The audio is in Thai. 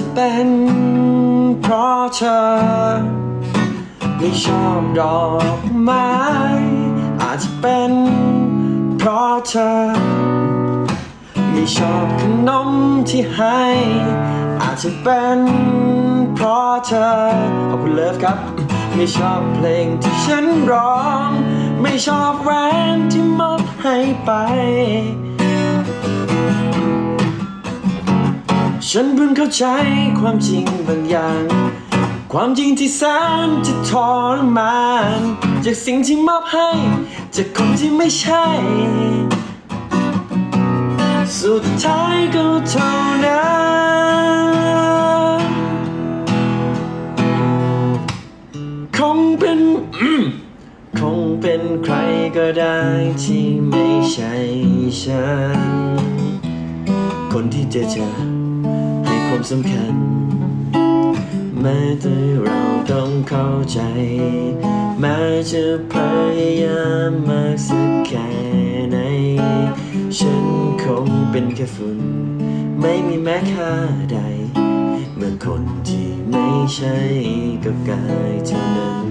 ะเป็นเพราะเธอ ไม่ชอบดอกไม้อาจจะเป็นเพราะเธอ ไม่ชอบขนมที่ให้ อาจจะเป็นเพราะเธอขอบคุณเลิฟครับ ไม่ชอบเพลงที่ฉันร้อง ไม่ชอบแหวนที่มอบให้ไป ฉันเพิ่งเข้าใจความจริงบางอย่าง ความจริงที่แสนจะทรมาน จากสิ่งที่มอบให้ จากคนที่ไม่ใช่ สุดท้ายก็เท่านั้นคงเป็นคงเป็นใครก็ได้ที่ไม่ใช่ฉัน คนที่จะเจอ ความสำคัญ แม้แต่เราต้องเข้าใจ แม้จะพยายามมากสักแค่ไหน ฉันคงเป็นแค่ฝุ่น ไม่มีแม้ค่าใด เมื่อคนที่ไม่ใช่ก็กลายเท่านั้น